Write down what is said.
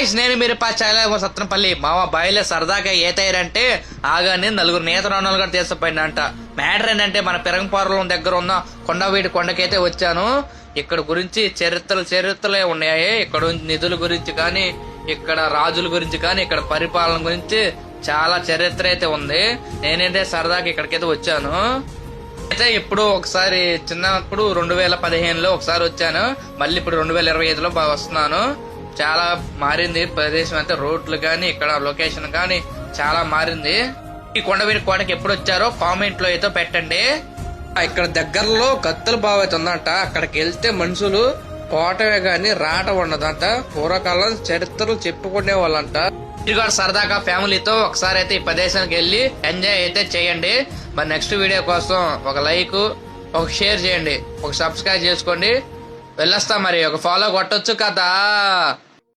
Guys నేను మీరు పాచాల సత్రంపల్లి మామ బాయిలే సరదాగా ఏతయ్యారంటే ఆగానే నలుగురు నేత రాణాలు కూడా తీసుకుపోయిందంట మ్యాటర్ ఏంటంటే మన పెరంగపారులం దగ్గర ఉన్న కొండవీడి కొండకైతే వచ్చాను. ఇక్కడ గురించి చరిత్రలు చరిత్రలే ఉన్నాయి. ఇక్కడ నిధుల గురించి కానీ ఇక్కడ రాజుల గురించి కానీ ఇక్కడ పరిపాలన గురించి చాలా చరిత్ర అయితే ఉంది. నేనైతే సరదాగా ఇక్కడికైతే వచ్చాను. అయితే ఇప్పుడు ఒకసారి చిన్నప్పుడు రెండు వేల పదిహేనులో ఒకసారి వచ్చాను. మళ్ళీ ఇప్పుడు రెండు వేల ఇరవై ఐదులో వస్తున్నాను. చాలా మారింది ప్రదేశం అయితే రోడ్లు కానీ ఇక్కడ లొకేషన్ కానీ చాలా మారింది. ఈ కొండవీరి కోటకి ఎప్పుడు వచ్చారో కామెంట్లో అయితే పెట్టండి. ఇక్కడ దగ్గరలో కత్తుల బావి అయితే ఉందంట. అక్కడికి వెళ్తే మనుషులు కోటమే గాని రాట ఉండదంట. పూర్వకాలం చరిత్రలు చెప్పుకునే వాళ్ళంట. మీరు కూడా సరదాగా ఫ్యామిలీతో ఒకసారి అయితే ఈ ప్రదేశానికి వెళ్ళి ఎంజాయ్ అయితే చేయండి. మరి నెక్స్ట్ వీడియో కోసం ఒక లైక్ ఒక షేర్ చేయండి. ఒక సబ్స్క్రైబ్ చేసుకోండి. వెళ్ళొస్తా మరి ఒక ఫాలో కొట్టొచ్చు కదా.